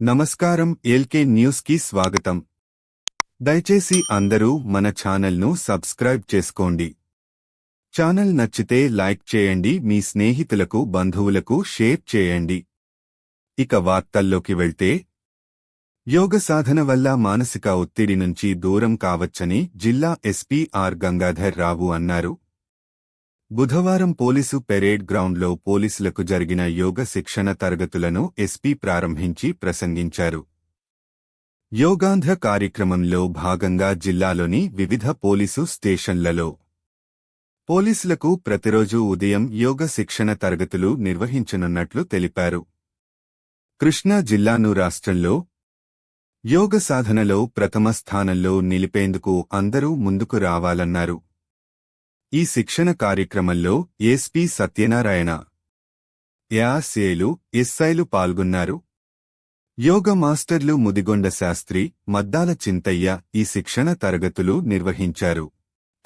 నమస్కారం ఎల్కే న్యూస్కి స్వాగతం. దయచేసి అందరూ మన ఛానల్ను సబ్స్క్రైబ్ చేసుకోండి. ఛానల్ నచ్చితే లైక్ చేయండి మీ స్నేహితులకు బంధువులకు షేర్ చేయండి. ఇక వార్తల్లోకి వెళ్తే యోగ సాధన వల్ల మానసిక ఒత్తిడి నుంచి దూరం కావచ్చని జిల్లా ఎస్పీ ఆర్ గంగాధర్ రావు అన్నారు. బుధవారం పోలీసు పెరేడ్ గ్రౌండ్లో పోలీసులకు జరిగిన యోగ శిక్షణ తరగతులను ఎస్పీ ప్రారంభించి ప్రసంగించారు. యోగాంధ్ర కార్యక్రమంలో భాగంగా జిల్లాలోని వివిధ పోలీసు స్టేషన్లలో పోలీసులకు ప్రతిరోజు ఉదయం యోగ శిక్షణ తరగతులు నిర్వహించనున్నట్లు తెలిపారు. కృష్ణా జిల్లాను రాష్ట్రంలో యోగ సాధనలో ప్రథమ స్థానంలో నిలిపేందుకు అందరూ ముందుకు రావాలన్నారు. ఈ శిక్షణ కార్యక్రమంలో ఎస్పీ సత్యనారాయణ యాసేలు ఎస్ఐలు పాల్గొన్నారు. యోగ మాస్టర్లు ముదిగొండ శాస్త్రి మద్దాల చింతయ్య ఈ శిక్షణ తరగతులు నిర్వహించారు.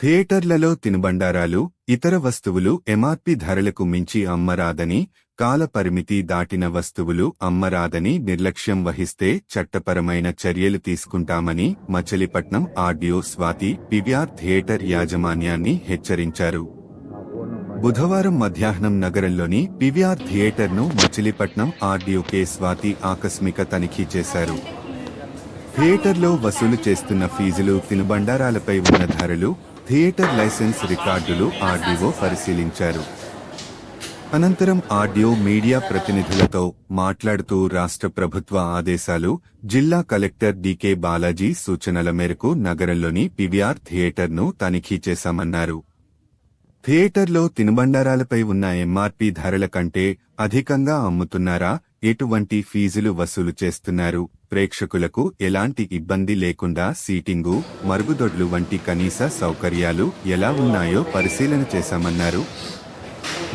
థియేటర్లలో తినుబండారాలు ఇతర వస్తువులు ఎంఆర్పి ధరలకు మించి అమ్మరాదని కాల పరిమితి దాటిన వస్తువులు అమ్మరాదని నిర్లక్ష్యం వహిస్తే చట్టపరమైన చర్యలు తీసుకుంటామని Machilipatnam RDO Swathi PVR theatre యాజమాన్యాన్ని హెచ్చరించారు. బుధవారం మధ్యాహ్నం నగరంలోని పివిఆర్ థియేటర్ను మచిలీపట్నం ఆర్డియో కె స్వాతి ఆకస్మిక తనిఖీ చేశారు. థియేటర్లో వసూలు చేస్తున్న ఫీజులు తినుబండారాలపై ఉన్న ధరలు థియేటర్ లైసెన్స్ రికార్డులు ఆర్డీఓ పరిశీలించారు. అనంతరం ఆడియో మీడియా ప్రతినిధులతో మాట్లాడుతూ రాష్ట్ర ప్రభుత్వ ఆదేశాలు జిల్లా కలెక్టర్ డికే బాలాజీ సూచనల మేరకు నగరంలోని పివిఆర్ థియేటర్ను తనిఖీ చేశామన్నారు. థియేటర్లో తినుబండారాలపై ఉన్న ఎంఆర్పి ధరల కంటే అధికంగా అమ్ముతున్నారా? ఎటువంటి ఫీజులు వసూలు చేస్తున్నారు? ప్రేక్షకులకు ఎలాంటి ఇబ్బంది లేకుండా సీటింగు మరుగుదొడ్లు వంటి కనీస సౌకర్యాలు ఎలా ఉన్నాయో పరిశీలన చేశామన్నారు.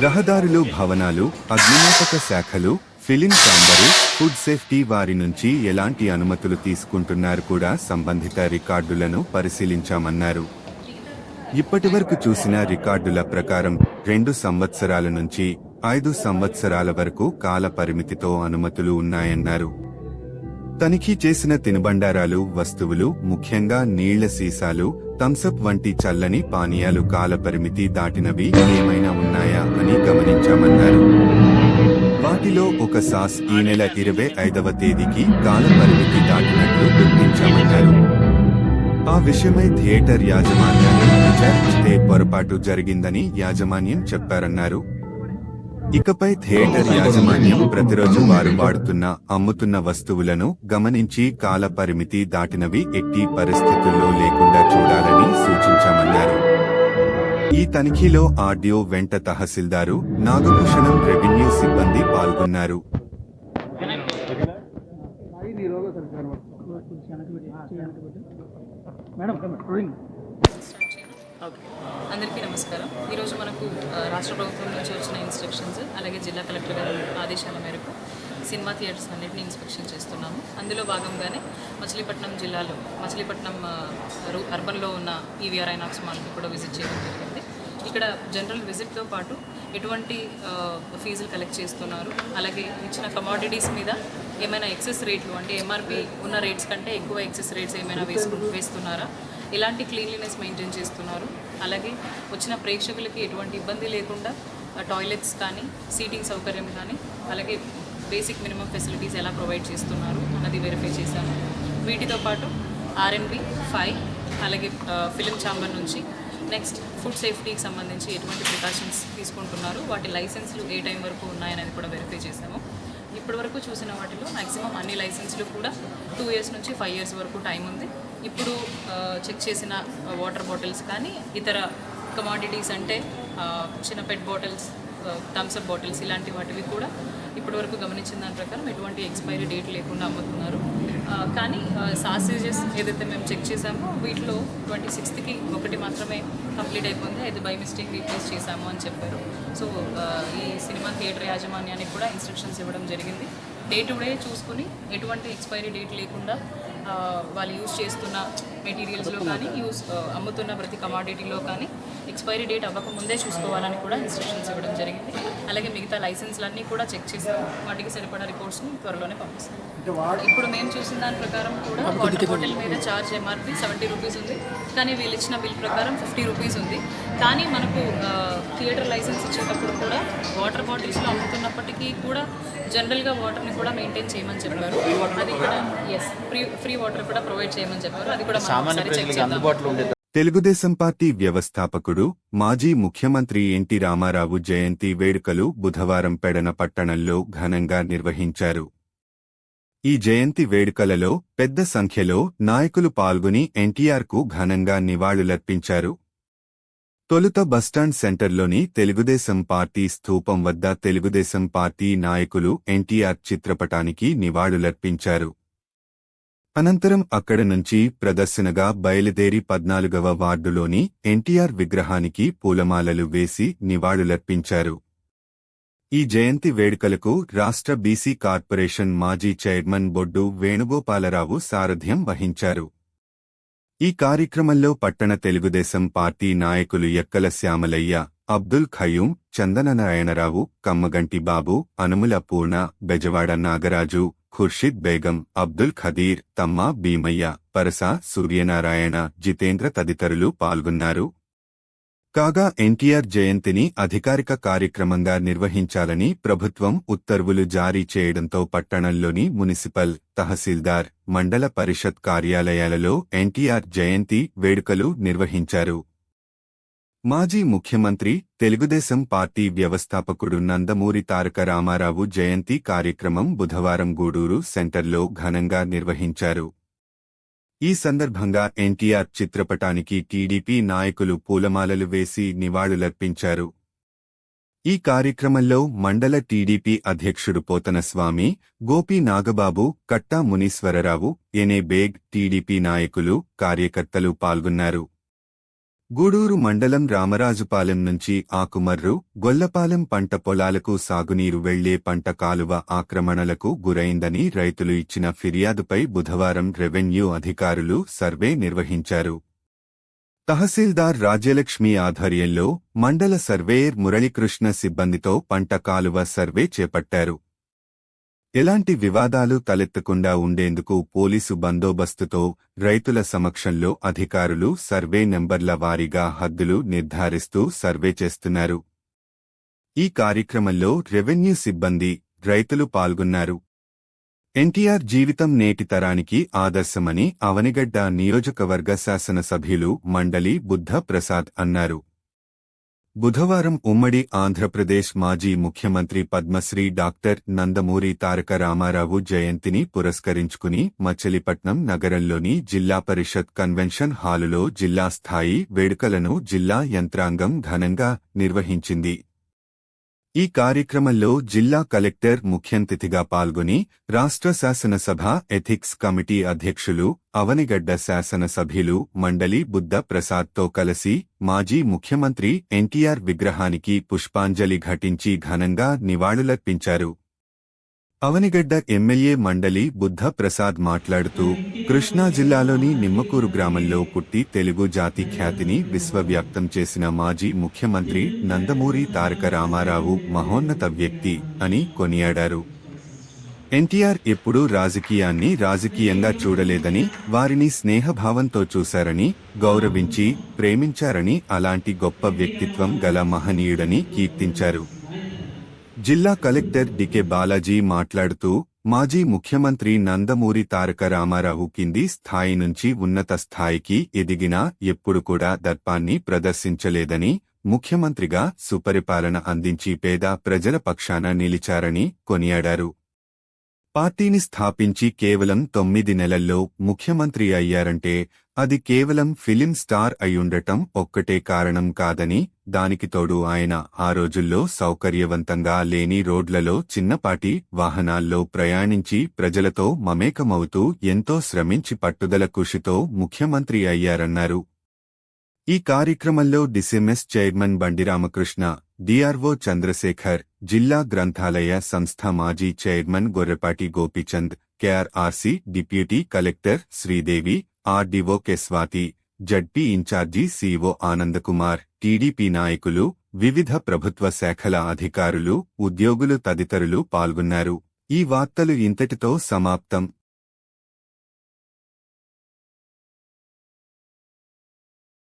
రహదారులు భవనాలు అగ్నిమాపక శాఖలు ఫిలిం ఛాంబరు ఫుడ్ సేఫ్టీ వారి నుంచి ఎలాంటి అనుమతులు తీసుకుంటున్నారు కూడా సంబంధిత రికార్డులను పరిశీలించామన్నారు. ఇప్పటివరకు చూసిన రికార్డుల ప్రకారం రెండు సంవత్సరాల నుంచి ఐదు సంవత్సరాల వరకు కాల పరిమితితో అనుమతులు ఉన్నాయన్నారు. తనిఖీ చేసిన తినుబండారాలు వస్తువులు ముఖ్యంగా నీళ్ళ సీసాలు థమ్సప్ వంటి చల్లని పానీయాలు కాలపరిమితి దాటినవి ఏమైనా ఉన్నాయా అని గమనించామన్నారు. వాటిలో ఒక సాస్ ఈ నెల ఇరవై ఐదవ తేదీకి కాలపరిమితి దాటినట్లు గుర్తించామన్నారు. ఆ విషయమై థియేటర్ యాజమాన్యాన్ని విచారిస్తే పొరపాటు జరిగిందని యాజమాన్యం చెప్పారన్నారు. ఇకపై థియేటర్ యాజమాన్యం ప్రతిరోజు వారు వాడుతున్న అమ్ముతున్న వస్తువులను గమనించి కాల పరిమితి దాటినవి ఎట్టి పరిస్థితుల్లో లేకుండా చూడాలని సూచించామన్నారు. ఈ తనిఖీలో ఆడియో వెంట తహసీల్దారు నాగభూషణం రెవెన్యూ సిబ్బంది పాల్గొన్నారు. మేడం అందరికీ నమస్కారం. ఈరోజు మనకు రాష్ట్ర ప్రభుత్వం నుంచి వచ్చిన ఇన్స్ట్రక్షన్స్ అలాగే జిల్లా కలెక్టర్ గారి ఆదేశాల మేరకు సినిమా థియేటర్స్ అన్నింటినీ ఇన్స్పెక్షన్ చేస్తున్నాము. అందులో భాగంగానే మచిలీపట్నం జిల్లాలో మచిలీపట్నం అర్బన్లో ఉన్న ఈవీఆర్ ఐనాక్స్ మాల్కి కూడా విజిట్ చేయడం జరిగింది. ఇక్కడ జనరల్ విజిట్తో పాటు ఎటువంటి ఫీజులు కలెక్ట్ చేస్తున్నారు అలాగే ఇచ్చిన కమాడిటీస్ మీద ఏమైనా ఎక్సెస్ రేట్లు అంటే ఎంఆర్పి ఉన్న రేట్స్ కంటే ఎక్కువ ఎక్సెస్ రేట్స్ ఏమైనా వేసుకు వేస్తున్నారా? ఎలాంటి క్లీన్లీనెస్ మెయింటైన్ చేస్తున్నారు? అలాగే వచ్చిన ప్రేక్షకులకి ఎటువంటి ఇబ్బంది లేకుండా టాయిలెట్స్ కానీ సీటింగ్ సౌకర్యం కానీ అలాగే బేసిక్ మినిమం ఫెసిలిటీస్ ఎలా ప్రొవైడ్ చేస్తున్నారు అన్నది వెరిఫై చేశాను. వీటితో పాటు ఆర్ఎన్బి ఫైవ్ అలాగే ఫిలిం ఛాంబర్ నుంచి నెక్స్ట్ ఫుడ్ సేఫ్టీకి సంబంధించి ఎటువంటి ప్రికాషన్స్ తీసుకుంటున్నారు? వాటి లైసెన్స్లు ఏ టైం వరకు ఉన్నాయనేది కూడా వెరిఫై చేశాము. ఇప్పటివరకు చూసిన వాటిలో మ్యాక్సిమం అన్ని లైసెన్స్లు కూడా టూ ఇయర్స్ నుంచి ఫైవ్ ఇయర్స్ వరకు టైం ఉంది. ఇప్పుడు చెక్ చేసిన వాటర్ బాటిల్స్ కానీ ఇతర కమాడిటీస్ అంటే చిన్న పెట్ బాటిల్స్ థమ్స్అప్ బాటిల్స్ ఇలాంటి వాటివి కూడా ఇప్పటివరకు గమనించిన దాని ప్రకారం ఎటువంటి ఎక్స్పైరీ డేట్ లేకుండా అమ్ముతున్నారు. కానీ సాసేజెస్ ఏదైతే మేము చెక్ చేసామో వీటిలో ట్వంటీ సిక్స్త్కి ఒకటి మాత్రమే కంప్లీట్ అయిపోయింది. అది బై మిస్టేక్ రీప్లేస్ చేశాము అని చెప్పారు. సో ఈ సినిమా థియేటర్ యాజమాన్యానికి కూడా ఇన్స్ట్రక్షన్స్ ఇవ్వడం జరిగింది. డే టు డే చూసుకుని ఎటువంటి ఎక్స్పైరీ డేట్ లేకుండా వాళ్ళు యూజ్ చేస్తున్న మెటీరియల్స్లో కానీ యూస్ అమ్ముతున్న ప్రతి కమాడిటీలో కానీ ఎక్స్పైరీ డేట్ అవ్వక ముందే చూసుకోవాలని కూడా ఇన్స్ట్రక్షన్స్ ఇవ్వడం జరిగింది. అలాగే మిగతా లైసెన్స్లన్నీ కూడా చెక్ చేసి వాటికి సరిపడా రిపోర్ట్స్ని త్వరలోనే పంపిస్తాం. ఇప్పుడు మేము చూసిన దాని ప్రకారం కూడా వాటర్ బాటిల్ మీద ఛార్జ్ ఎంఆర్పి సెవెంటీ రూపీస్ ఉంది. కానీ వీళ్ళు ఇచ్చిన బిల్ ప్రకారం ఫిఫ్టీ రూపీస్ ఉంది. కానీ మనకు థియేటర్ లైసెన్స్ ఇచ్చేటప్పుడు కూడా వాటర్ బాటిల్స్లో అమ్ముతున్నప్పటికీ కూడా జనరల్గా వాటర్ని కూడా మెయింటైన్ చేయమని చెప్పారు. అది కూడా ఎస్ ఫ్రీ ఫ్రీ వాటర్ కూడా ప్రొవైడ్ చేయమని చెప్పారు. అది కూడా అందుబాటులో ఉండే తెలుగుదేశం పార్టీ వ్యవస్థాపకుడు మాజీ ముఖ్యమంత్రి ఎన్టీ రామారావు జయంతి వేడుకలు బుధవారం పెడన పట్టణంలో ఘనంగా నిర్వహించారు. ఈ జయంతి వేడుకలలో పెద్ద సంఖ్యలో నాయకులు పాల్గొని ఎన్టీఆర్కు ఘనంగా నివాళులర్పించారు. తొలుత బస్టాండ్ సెంటర్లోని తెలుగుదేశం పార్టీ స్థూపం వద్ద తెలుగుదేశం పార్టీ నాయకులు ఎన్టీఆర్ చిత్రపటానికి నివాళులర్పించారు. అనంతరం అక్కడ నుంచి ప్రదర్శనగా బయలుదేరి పద్నాలుగవ వార్డులోని ఎన్టీఆర్ విగ్రహానికి పూలమాలలు వేసి నివాళులర్పించారు. ఈ జయంతి వేడుకలకు రాష్ట్ర బీసీ కార్పొరేషన్ మాజీ చైర్మన్ బొడ్డు వేణుగోపాలరావు సారథ్యం వహించారు. ఈ కార్యక్రమంలో పట్టణ తెలుగుదేశం పార్టీ నాయకులు ఎక్కల శ్యామలయ్య అబ్దుల్ ఖయూం చందననారాయణరావు కమ్మగంటి బాబు అనుముల పూర్ణ బెజవాడ నాగరాజు ఖుర్షిద్ బేగం అబ్దుల్ ఖదీర్ తమ్మ భీమయ్య పరసా సూర్యనారాయణ జితేంద్ర తదితరులు పాల్గొన్నారు. కాగా ఎన్టీఆర్ జయంతిని అధికారిక కార్యక్రమంగా నిర్వహించాలని ప్రభుత్వం ఉత్తర్వులు జారీ చేయడంతో పట్టణంలోని మున్సిపల్ తహసీల్దార్ మండల పరిషత్ కార్యాలయాలలో ఎన్టీఆర్ జయంతి వేడుకలు నిర్వహించారు. మాజీ ముఖ్యమంత్రి తెలుగుదేశం పార్టీ వ్యవస్థాపకుడు నందమూరి తారక రామారావు జయంతి కార్యక్రమం బుధవారం గూడూరు సెంటర్లో ఘనంగా నిర్వహించారు. ఈ సందర్భంగా ఎన్టీఆర్ చిత్రపటానికి టీడీపీ నాయకులు పూలమాలలు వేసి నివాళులర్పించారు. ఈ కార్యక్రమంలో మండల టీడీపీ అధ్యక్షుడు పోతనస్వామి గోపి నాగబాబు కట్టా మునీశ్వరరావు ఎనే బేగ్ టీడీపీ నాయకులు కార్యకర్తలు పాల్గొన్నారు. గూడూరు మండలం రామరాజుపాలెం నుంచి ఆకుమర్రు గొల్లపాలెం పంట పొలాలకు సాగునీరు వెళ్ళే పంట కాలువ ఆక్రమణలకు గురైందని రైతులు ఇచ్చిన ఫిర్యాదుపై బుధవారం రెవెన్యూ అధికారులు సర్వే నిర్వహించారు. తహసీల్దార్ రాజ్యలక్ష్మి ఆధ్వర్యంలో మండల సర్వేయర్ మురళీకృష్ణ సిబ్బందితో పంట కాలువ సర్వే చేపట్టారు. ఎలాంటి వివాదాలు తలెత్తకుండా ఉండేందుకు పోలీసు బందోబస్తుతో రైతుల సమక్షంలో అధికారులు సర్వే నెంబర్ల వారీగా హద్దులు నిర్ధారిస్తూ సర్వే చేస్తున్నారు. ఈ కార్యక్రమంలో రెవెన్యూ సిబ్బంది రైతులు పాల్గొన్నారు. ఎన్టీఆర్ జీవితం నేటి తరానికి ఆదర్శమని అవనిగడ్డ నియోజకవర్గ శాసనసభ్యులు మండలి బుద్ధ ప్రసాద్ అన్నారు. బుధవారం ఉమ్మడి ఆంధ్రప్రదేశ్ మాజీ ముఖ్యమంత్రి పద్మశ్రీ డాక్టర్ నందమూరి తారక రామారావు జయంతిని పురస్కరించుకుని మచిలీపట్నం నగరంలోని జిల్లా పరిషత్ కన్వెన్షన్ హాలులో జిల్లా స్థాయి వేడుకలను జిల్లా యంత్రాంగం ఘనంగా నిర్వహించింది. ఈ కార్యక్రమంలో జిల్లా కలెక్టర్ ముఖ్యంతిథిగా పాల్గొని రాష్ట్ర శాసనసభ ఎథిక్స్ కమిటీ అధ్యక్షులు అవనిగడ్డ శాసనసభ్యులు మండలి బుద్ధ ప్రసాద్తో కలిసి మాజీ ముఖ్యమంత్రి ఎన్టీఆర్ విగ్రహానికి పుష్పాంజలి ఘటించి ఘనంగా నివాళులర్పించారు. అవనిగడ్డ ఎమ్మెల్యే మండలి బుద్ధ ప్రసాద్ మాట్లాడుతూ కృష్ణా జిల్లాలోని నిమ్మకూరు గ్రామంలో పుట్టి తెలుగు జాతి ఖ్యాతిని విశ్వవ్యాప్తం చేసిన మాజీ ముఖ్యమంత్రి నందమూరి తారక రామారావు మహోన్నత వ్యక్తి అని కొనియాడారు. ఎన్టీఆర్ ఎప్పుడూ రాజకీయాన్ని రాజకీయంగా చూడలేదని వారిని స్నేహభావంతో చూశారని గౌరవించి ప్రేమించారని అలాంటి గొప్ప వ్యక్తిత్వం గల మహనీయుడని కీర్తించారు. జిల్లా కలెక్టర్ డికే బాలాజీ మాట్లాడుతూ మాజీ ముఖ్యమంత్రి నందమూరి తారక రామారావు కింది స్థాయి నుంచి ఉన్నత స్థాయికి ఎదిగినా ఎప్పుడు కూడా దర్పాన్ని ప్రదర్శించలేదని ముఖ్యమంత్రిగా సుపరిపాలన అందించి పేద ప్రజల పక్షాన నిలిచారని కొనియాడారు. పార్టీని స్థాపించి కేవలం తొమ్మిది నెలల్లో ముఖ్యమంత్రి అయ్యారంటే అది కేవలం ఫిలిం స్టార్ అయ్యుండటం ఒక్కటే కారణం కాదని దానికి తోడు ఆయన ఆ రోజుల్లో సౌకర్యవంతంగా లేని రోడ్లలో చిన్నపాటి వాహనాల్లో ప్రయాణించి ప్రజలతో మమేకమవుతూ ఎంతో శ్రమించి పట్టుదల కృషితో ముఖ్యమంత్రి అయ్యారన్నారు. ఈ కార్యక్రమంలో DCMS chairman Bandi Ramakrishna DRO Chandrasekhar జిల్లా గ్రంథాలయ సంస్థ మాజీ chairman Gorrepati Gopichand KRRC deputy collector Sridevi RDO K Swathi ZP in charge CO Anandkumar TDP నాయకులు వివిధ ప్రభుత్వ శాఖల అధికారులు ఉద్యోగులు తదితరులు పాల్గొన్నారు. ఈ వార్తలు ఇంతటితో సమాప్తం.